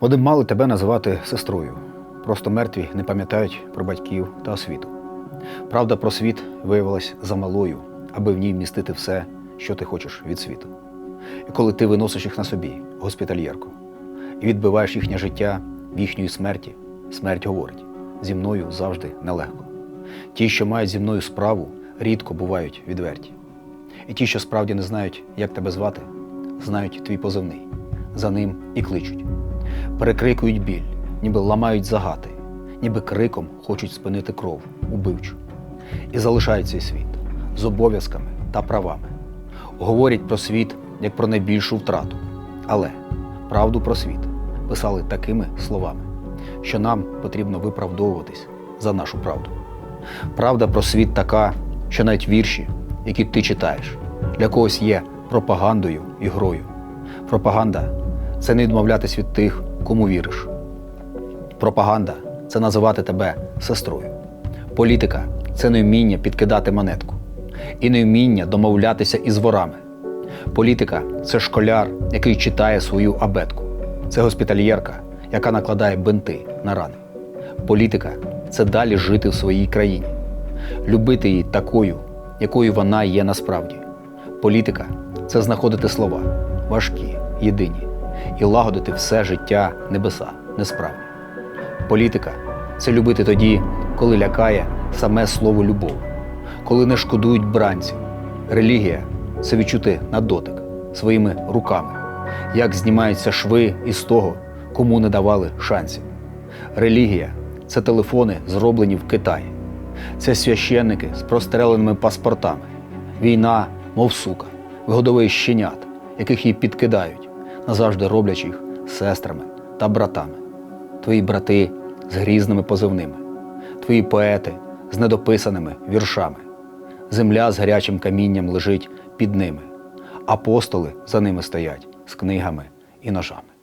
Вони мали тебе називати сестрою. Просто мертві не пам'ятають про батьків та освіту. Правда про світ виявилась замалою, аби в ній вмістити все, що ти хочеш від світу. І коли ти виносиш їх на собі, госпітальєрку, і відбиваєш їхнє життя в їхньої смерті, смерть говорить: зі мною завжди нелегко. Ті, що мають зі мною справу, рідко бувають відверті. І ті, що справді не знають, як тебе звати, знають твій позивний, за ним і кличуть. Перекрикують біль, ніби ламають загати, ніби криком хочуть спинити кров, убивчу. І залишають цей світ з обов'язками та правами. Говорять про світ як про найбільшу втрату. Але правду про світ писали такими словами, що нам потрібно виправдовуватись за нашу правду. Правда про світ така, що навіть вірші, які ти читаєш, для когось є пропагандою і грою. Пропаганда це не відмовлятись від тих, кому віриш. Пропаганда це називати тебе сестрою. Політика це невміння підкидати монетку і невміння домовлятися із ворами. Політика це школяр, який читає свою абетку. Це госпітальєрка, яка накладає бинти на рани. Політика це далі жити в своїй країні, любити її такою, якою вона є насправді. Політика це знаходити слова важкі, єдині, і лагодити все життя небеса, несправді. Політика це любити тоді, коли лякає саме слово любов, коли не шкодують бранців. Релігія це відчути на дотик своїми руками, як знімаються шви із того, кому не давали шансів. Релігія це телефони, зроблені в Китаї. Це священники з простреленими паспортами. Війна, мов сука, вигодовує щенят, яких їй підкидають, назавжди роблячи їх сестрами та братами. Твої брати з грізними позивними, твої поети з недописаними віршами. Земля з гарячим камінням лежить під ними. Апостоли за ними стоять з книгами і ножами.